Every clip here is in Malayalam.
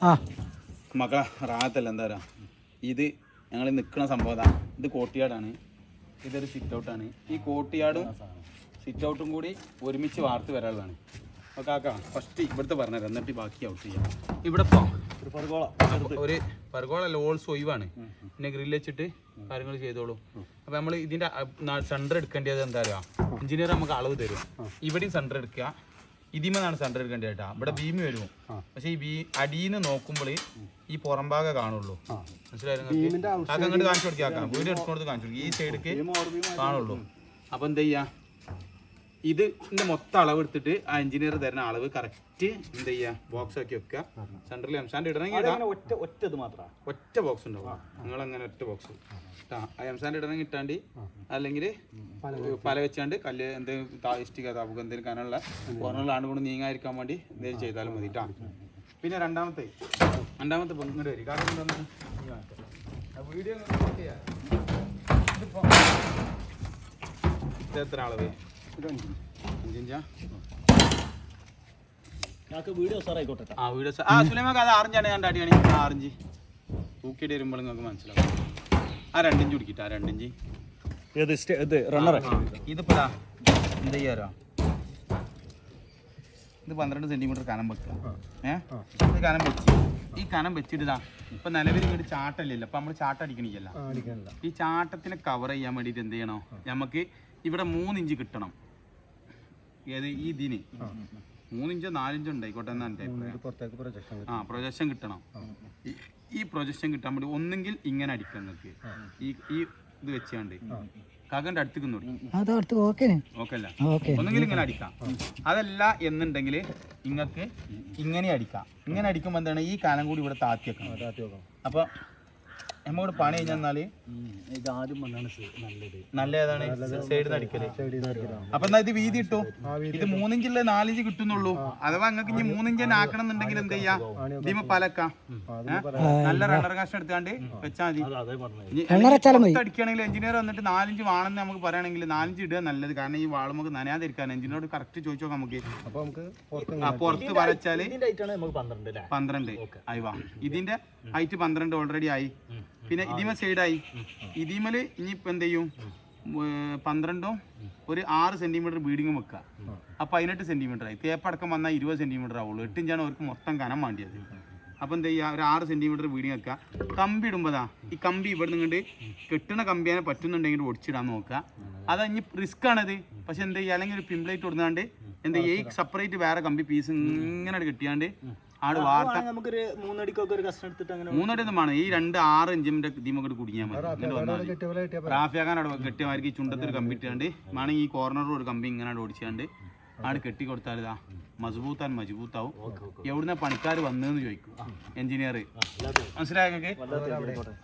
ആ. മക്കളെ റാത്തല്ല എന്താ പറയുക? ഇത് ഞങ്ങൾ നിൽക്കുന്ന സംഭവം ഇതാ. ഇത് കോട്ടിയാടാണ്. ഇതൊരു സിറ്റ് ഔട്ടാണ് ഈ കോട്ടിയാടും സിറ്റ് ഔട്ടും കൂടി ഒരുമിച്ച് വാർത്ത് വരാനുള്ളതാണ്. അപ്പോൾ കാക്ക ഫസ്റ്റ് ഇവിടുത്തെ പറഞ്ഞുതരാം. എന്നിട്ട് ബാക്കി ഔട്ട് ചെയ്യാം. ഇവിടെ ഇപ്പോൾ ഒരു പർഗോളല്ല ഓൾസ് ഒഴിവാണ് പിന്നെ ഗ്രില്ല് വെച്ചിട്ട് കാര്യങ്ങൾ ചെയ്തോളൂ. അപ്പോൾ നമ്മൾ ഇതിന്റെ സെന്റർ എടുക്കേണ്ടത് എന്താ പറയുക? എഞ്ചിനീയർ നമുക്ക് അളവ് തരും. ഇവിടെയും സെന്റർ എടുക്കുക. ഇതിമെന്നാണ് സെന്റർ എടുക്കേണ്ടത് കേട്ടോ. ഇവിടെ ബീം വരും പക്ഷേ ഈ ബീ അടിയിൽ നോക്കുമ്പോൾ ഈ പുറം ഭാഗം കാണുള്ളൂ. മനസ്സിലായിരുന്നു അങ്ങോട്ട് കാണിച്ചു കൊടുക്കാം വീട് എടുക്കുന്നത് കാണിച്ചു കൊടുക്കും. ഈ സൈഡ് കാണുള്ളൂ. അപ്പൊ എന്താ ചെയ്യുക ഇത് ഇതിന്റെ മൊത്തം അളവ് എടുത്തിട്ട് ആ എഞ്ചിനീയർ തരുന്ന അളവ് കറക്റ്റ് എന്ത് ചെയ്യാ? ബോക്സ് ആക്കി വെക്കുക. സെൻട്രൽ എംസാൻഡ് ഇടണമെങ്കിൽ ഇടാം. ഒറ്റ ഒറ്റ ഇത് മാത്രമാണ് ഒറ്റ ബോക്സ് ഉണ്ടാവും നിങ്ങൾ അങ്ങനെ ഒറ്റ ബോക്സ് ആ എംസാൻഡ് ഇടണമെങ്കിൽ ഇട്ടാണ്ട് അല്ലെങ്കിൽ പല വെച്ചാണ്ട് കല്ല് എന്തെങ്കിലും ഇഷ്ടിക താപകം എന്തെങ്കിലും കനുള്ള ആണ് കൊണ്ട് നീങ്ങാതിരിക്കാൻ വേണ്ടി എന്തെങ്കിലും ചെയ്താലും മതി ട്ടാ. പിന്നെ രണ്ടാമത്തെ രണ്ടാമത്തെ ഇങ്ങോട്ട് വരും. കാരണം എന്താണെന്ന് വീഡിയോ എത്ര അളവ്? ആ വീഡിയോ ആ സുലൈമാക്ക് അത് ആറഞ്ചാണ് ഞാൻ അടിയാണ്. ആ ആറഞ്ച് തൂക്കിയിട്ട് വരുമ്പോൾ നിങ്ങൾക്ക് മനസ്സിലാവും. ആ രണ്ടിഞ്ച് കുടിക്കിട്ട് ആ രണ്ടിഞ്ച്. ഏത് ഇത് റണ്ണർ ഇതിപ്പോ ദാ എന്ത് ചെയ്യാറോ ഇത് പന്ത്രണ്ട് സെന്റിമീറ്റർ കനം വെക്കുക ഏഹ് ഇത് കനം വെച്ച് ഈ കനം വെച്ചിട്ട് ഇപ്പൊ നിലവിൽ ഇങ്ങോട്ട് ചാട്ടല്ലല്ലോ. അപ്പൊ നമ്മൾ ചാട്ട ഈ ചാട്ടത്തിനെ കവർ ചെയ്യാൻ വേണ്ടിയിട്ട് എന്ത് ചെയ്യണോ? നമുക്ക് ഇവിടെ മൂന്നിഞ്ച് കിട്ടണം. ഏത് ഈ ഇതിന്? മൂന്നിഞ്ചോ നാലിഞ്ചോ ഉണ്ടായിക്കോട്ടെ എന്നാണ് എന്റെ അഭിപ്രായം. പുറത്തേക്ക് പ്രൊജക്ഷൻ ആ പ്രൊജക്ഷൻ കിട്ടണം. ഈ- പ്രൊജക്ഷൻ കിട്ടാൻ വേണ്ടി ഒന്നെങ്കിൽ ഇങ്ങനെ അടിക്കാം നിങ്ങൾക്ക്. ഈ ഈ ഇത് വെച്ചാണ്ട്. കകന്റെ അടുത്തേക്ക് നോടി അത് അടുത്ത് ഓക്കെ ഓക്കെ അല്ല? ഒന്നെങ്കിൽ ഇങ്ങനെ അടിക്കാം. അതല്ല എന്നുണ്ടെങ്കിൽ നിങ്ങൾക്ക് ഇങ്ങനെ അടിക്കാം. ഇങ്ങനെ അടിക്കുമ്പോൾ എന്താണ്? ഈ കാലം കൂടി ഇവിടെ താത്തി വെക്കണം. അപ്പോൾ നമ്മോട് പണി കഴിഞ്ഞാൽ ഇത് ആദ്യം വന്നാണ് നല്ലത്. നല്ല ഏതാണ് സൈഡിൽ അടിക്കൽ. അപ്പൊ എന്നാ ഇത് വീതി ഇട്ടു ഇത് മൂന്നിഞ്ചില്ല നാലിഞ്ച് കിട്ടുന്നുള്ളൂ. അഥവാ നിങ്ങൾക്ക് ഇനി മൂന്നിഞ്ച് തന്നെ ആക്കണം എന്നുണ്ടെങ്കിൽ എന്ത് ചെയ്യാ ഇതിമ പലക്കാം. നല്ല റണ്ണർ കാശ് എടുത്താണ്ട് വെച്ചാൽ മതി. അടിക്കുകയാണെങ്കിൽ എഞ്ചിനീയർ വന്നിട്ട് നാലിഞ്ച് വേണമെന്ന് നമുക്ക് പറയുകയാണെങ്കിൽ നാലിഞ്ച് ഇടുക നല്ലത്. കാരണം ഈ വാൾ നമുക്ക് നനയാതിരിക്കാൻ എഞ്ചിനോട് കറക്റ്റ് ചോദിച്ചോ നമുക്ക്. അപ്പൊ നമുക്ക് പുറത്ത് വരച്ചാൽ നമുക്ക് പന്ത്രണ്ട് പന്ത്രണ്ട്. ആയി വാ. ഇതിന്റെ ഹൈറ്റ് പന്ത്രണ്ട് ഓൾറെഡി ആയി. പിന്നെ ഇതിമ സൈഡായി. ഇതിമൽ ഇനിയിപ്പോ എന്ത് ചെയ്യും? പന്ത്രണ്ടും ഒരു ആറ് സെന്റിമീറ്റർ ബീഡിങ്ങും വെക്കുക. അപ്പൊ പതിനെട്ട് സെന്റിമീറ്റർ ആയി തേപ്പടക്കം വന്നാൽ ഇരുപത് സെന്റിമീറ്റർ ആവുള്ളൂ. എട്ടിഞ്ചാണ് അവർക്ക് മൊത്തം കനം വേണ്ടിയത്. അപ്പൊ എന്ത് ചെയ്യുക? ഒരു ആറ് സെന്റിമീറ്റർ ബീഡിങ് വെക്കുക. കമ്പി ഇടുമ്പോഴാ ഈ കമ്പി ഇവിടെ നിന്നുകൊണ്ട് കെട്ടുന്ന കമ്പിയാനെ പറ്റുന്നുണ്ടെങ്കിൽ ഒടിച്ചിടാൻ നോക്കുക. അത് ഇനി റിസ്ക് ആണത്. പക്ഷെ എന്ത് ചെയ്യുക? അല്ലെങ്കിൽ ഒരു പിംപ്ലേറ്റ് കൊടുക്കാണ്ട് എന്ത് ചെയ്യുക? ഈ സെപ്പറേറ്റ് വേറെ കമ്പി പീസ് ഇങ്ങനെ കെട്ടിയാണ്ട് ആട് വാർത്ത നമുക്കൊരു മൂന്നടിക്കൊക്കെ ഒരു കസ്റ്റം എടുത്തിട്ട് അങ്ങനെ മൂന്നടി ഒന്നും വേണം. ഈ രണ്ട് ആറ് ഇഞ്ചിന്റെ ഇതിമൊക്കെ കുടിക്കാൻ മതി. ഇങ്ങോട്ട് വന്നാൽ. റാഫിയാക്കാൻ അവിടെ കെട്ടിയമാർക്ക് ഈ ചുണ്ടത്തിൽ കമ്പി ഇട്ടാണ്ട് വേണമെങ്കിൽ ഈ കോർണറിൽ ഒരു കമ്പി ഇങ്ങനെ ഓടിച്ചാണ്ട് ആട് കെട്ടി കൊടുത്താൽ ഇതാ മജബൂത്താൻ മജബൂത്താവും. എവിടുന്ന പണിക്കാർ വന്നതെന്ന് ചോദിക്കും. എഞ്ചിനീയർ മനസ്സിലായ നിങ്ങൾക്ക്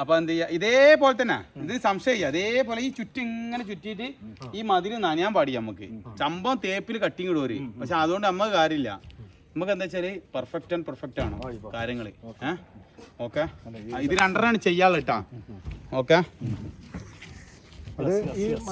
അപ്പൊ എന്ത് ചെയ്യാ? ഇതേപോലെ തന്നെ. ഇത് സംശയം അതേപോലെ ഈ ചുറ്റും ഇങ്ങനെ ചുറ്റിയിട്ട് ഈ മതിൽ നനയാൻ പാടി നമുക്ക് ചമ്പം തേപ്പിൽ കട്ടിങ് ഇടുവര് പക്ഷെ അതുകൊണ്ട് നമുക്ക് കാര്യമില്ല. നമുക്ക് എന്താ വെച്ചാൽ പെർഫെക്റ്റ് ആൻഡ് പെർഫെക്റ്റ് ആണ് കാര്യങ്ങൾ ഏഹ്? ഓക്കെ? ഇത് രണ്ടെണ്ണമാണ് ചെയ്യാനുള്ള കേട്ടാ ഓക്കെ?